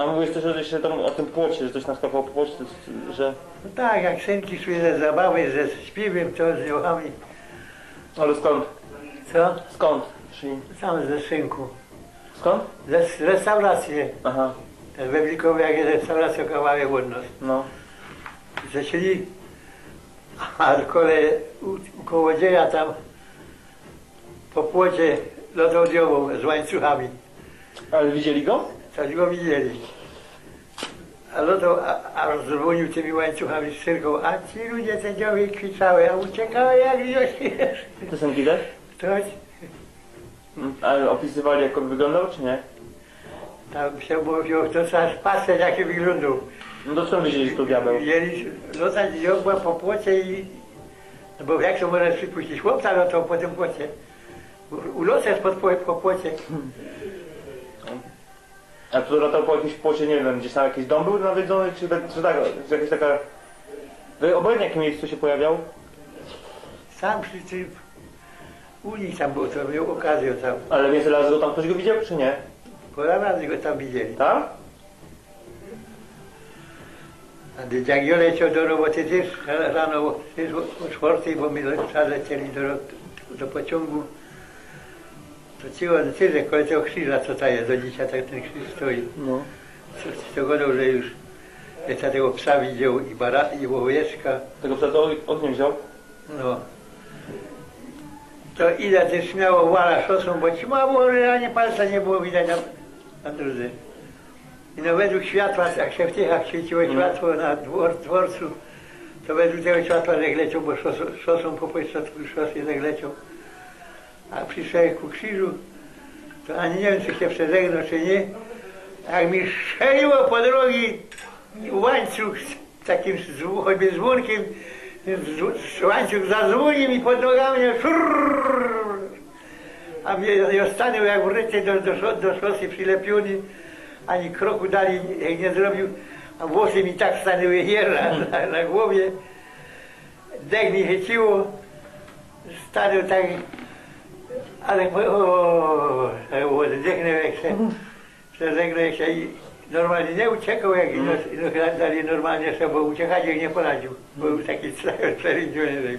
A mówisz też że tam o tym płocie, że coś naskapało po płocie, że... No tak, jak synki szły ze zabawy, ze śpiewem, to z niochami. Ale skąd? Co? Skąd? Szli? Sam ze szynku. Skąd? Ze z restauracji. Aha, We Wilkowie, jak jest restauracja kawałek od nas. no. Zaczęli, a kole u, u kołodzieja tam po płocie lotodiową z łańcuchami. Ale widzieli go? Coś go widzieli. A loto, a, a dzwonił tymi łańcuchami z cyrką, a ci ludzie dzioły kwiczały, a uciekały jak wiośnie. Piosenki też? Ktoś Mm, Ale opisywali jak on wyglądał, czy nie? tam się mówił, to trzeba patrzeć jaki wyglądał. No to skąd wiedzieli, że to diabeł? Widzieli, lotać dziobła po płocie i... No bo jak to można przypuścić? Chłopca lotał po tym płocie. Ulocę po, po, po płocie. A tu latał po jakimś płocie, nie wiem, gdzieś tam jakiś dom był nawiedzony, czy, tak- czy, tak, czy jakaś taka... Obojętnie jakim miejscu się pojawiał? Sam przy tym... U nich tam był, to miał okazję tam. Ale więcej razy go tam ktoś go widział, czy nie? Pora razy go tam widzieli. Tak? A ja leciał do roboty też rano też o czwartej, bo my le- lecieli do, do pociągu. To ci on tyle koło tego krzyża, co ta jest, do dzisiaj tak ten krzyż stoi. No. Co to godą, że już ja tego psa widział i bara, i łoweczka. Tego psa to ogniem wziął? No. To ile też śmiało wala szosą, bo trzymało, ale ani palca nie było widać na, na drodze. I no według światła, jak się w Tychach świeciło światło na dwor, dworcu, to według tego światła żech leciał, bo szosą, szosą po pośrodku szosy żech leciał. A przyszedł ku krzyżu, to ani nie wiem, czy się przeżegnał, czy nie. Jak mi strzeliło po drogi łańcuch z takim choćby dzwonkiem, łańcuch zadzwonił mi pod nogami, szurr, a mnie ja stanął jak wryty do, do, do szosy przylepiony, ani kroku dalej nie, zrobił, a włosy mi tak stanęły hier na, na, na głowie, dech mi chyciło, stanął tak, ale o, o, oddechnął jak się, przeżegnał się i normalnie nie uciekał, jak ino, ino, dalej normalnie sobie, uciekać jak nie poradził, bo był taki przerędziony.